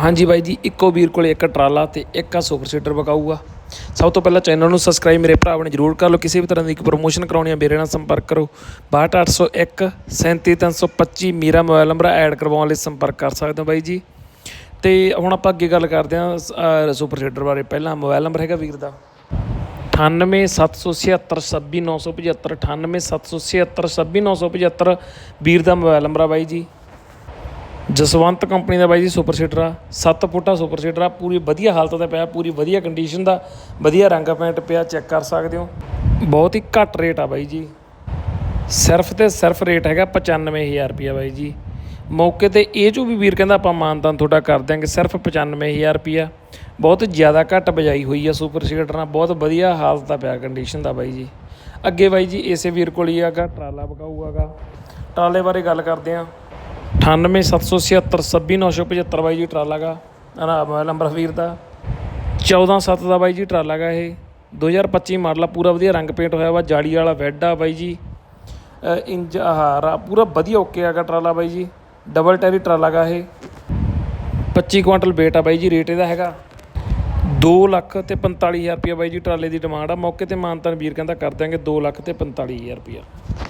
ਹਾਂਜੀ ਬਾਈ ਜੀ, ਇੱਕੋ ਵੀਰ ਕੋਲੇ ਇੱਕ ਟਰਾਲਾ ਤੇ ਇੱਕ ਆ ਸੁਪਰ ਸੀਟਰ ਵਿਕਾਊਗਾ ਸਭ ਤੋਂ ਪਹਿਲਾਂ ਚੈਨਲ ਨੂੰ ਸਬਸਕ੍ਰਾਈਬ ਮੇਰੇ ਭਰਾਵਾਂ ਨੇ ਜਰੂਰ ਕਰ ਲਓ। ਕਿਸੇ ਵੀ ਤਰ੍ਹਾਂ ਦੀ ਇੱਕ ਪ੍ਰੋਮੋਸ਼ਨ ਕਰਾਉਣੀ ਹੈ ਮੇਰੇ ਨਾਲ ਸੰਪਰਕ ਕਰੋ। 62801 37325 ਮੇਰਾ ਮੋਬਾਈਲ ਨੰਬਰ ਐਡ ਕਰਵਾਉਣ ਲਈ ਸੰਪਰਕ ਕਰ ਸਕਦੇ ਹੋ ਬਾਈ ਜੀ। ਤੇ ਹੁਣ ਆਪਾਂ ਅੱਗੇ ਗੱਲ ਕਰਦੇ ਹਾਂ ਸੁਪਰ ਸੀਟਰ ਬਾਰੇ। ਪਹਿਲਾਂ ਮੋਬਾਈਲ ਨੰਬਰ ਹੈਗਾ ਵੀਰ ਦਾ। 9876762975 9876762975 ਵੀਰ ਦਾ ਮੋਬਾਈਲ ਨੰਬਰ ਆ ਬਾਈ ਜੀ। ਜਸਵੰਤ ਕੰਪਨੀ ਦਾ ਬਾਈ ਜੀ ਸੁਪਰ ਸੀਟਰ ਆ 7 ਫੁੱਟਾ ਸੁਪਰ ਸੀਟਰ ਆ, ਪੂਰੀ ਵਧੀਆ ਹਾਲਤ ਦਾ ਪਿਆ, ਪੂਰੀ ਵਧੀਆ ਕੰਡੀਸ਼ਨ ਦਾ, ਵਧੀਆ ਰੰਗ ਪੈਂਟ ਪਿਆ ਚੈੱਕ ਕਰ ਸਕਦੇ ਹੋ। ਬਹੁਤ ਹੀ ਘੱਟ ਰੇਟ ਆ ਬਾਈ ਜੀ। ਸਿਰਫ ਤੇ ਸਿਰਫ ਰੇਟ ਹੈਗਾ 95000 ਰੁਪਿਆ ਬਾਈ ਜੀ। ਮੌਕੇ ਤੇ ਇਹ ਚੋਂ ਵੀ ਵੀਰ ਕਹਿੰਦਾ ਆਪਾਂ ਮਾਨਦਾਨ ਤੁਹਾਡਾ ਕਰ ਦਿਆਂਗੇ, ਸਿਰਫ 95000 ਰੁਪਿਆ ਬਹੁਤ ਜ਼ਿਆਦਾ ਘੱਟ ਬਜਾਈ ਹੋਈ ਆ ਸੁਪਰ ਸੀਟਰ ਨਾਲ, ਬਹੁਤ ਵਧੀਆ ਹਾਲਤ ਦਾ ਪਿਆ ਕੰਡੀਸ਼ਨ ਦਾ ਬਾਈ ਜੀ। ਅੱਗੇ ਬਾਈ ਜੀ, ਇਸੇ ਵੀਰ ਕੋਲ ਹੀ ਆਗਾ, ਟਰਾਲਾ ਬਕਾਊਗਾਗਾ ਟਰਾਲੇ ਬਾਰੇ ਗੱਲ ਕਰਦੇ ਆਂ। 9877726975 ਬਾਈ ਜੀ ਟਰਾਲਾ ਗਾ। ਨਾ, ਮੋਬਾਈਲ ਨੰਬਰ ਵੀਰ ਦਾ। 147 ਦਾ ਬਾਈ ਜੀ ਟਰਾਲਾ ਗਾ ਇਹ। 2025 ਮਾਡਲ ਆ, ਪੂਰਾ ਵਧੀਆ ਰੰਗ ਪੇਂਟ ਹੋਇਆ ਵਾ, ਜਾਲੀ ਵਾਲਾ ਬੈੱਡ ਆ ਬਾਈ ਜੀ। ਇੰਜ, ਆਹ ਆ ਪੂਰਾ ਵਧੀਆ ਓਕੇ ਆਗਾ ਟਰਾਲਾ ਬਾਈ ਜੀ। ਡਬਲ ਟੈਰੀ ਟਰਾਲਾ ਗਾ ਇਹ। 25 ਕੁਇੰਟਲ weight ਆ ਬਾਈ ਜੀ ਰੇਟ ਇਹਦਾ ਹੈਗਾ। 2 ਲੱਖ ਤੇ 45000 ਰੁਪਏ ਬਾਈ ਜੀ ਟਰਾਲੇ ਦੀ ਡਿਮਾਂਡ ਆ। ਮੌਕੇ ਤੇ ਮਾਨਤਨ ਵੀਰ ਕਹਿੰਦਾ ਕਰ ਦਿਆਂਗੇ 2 ਲੱਖ ਤੇ 45000 ਰੁਪਏ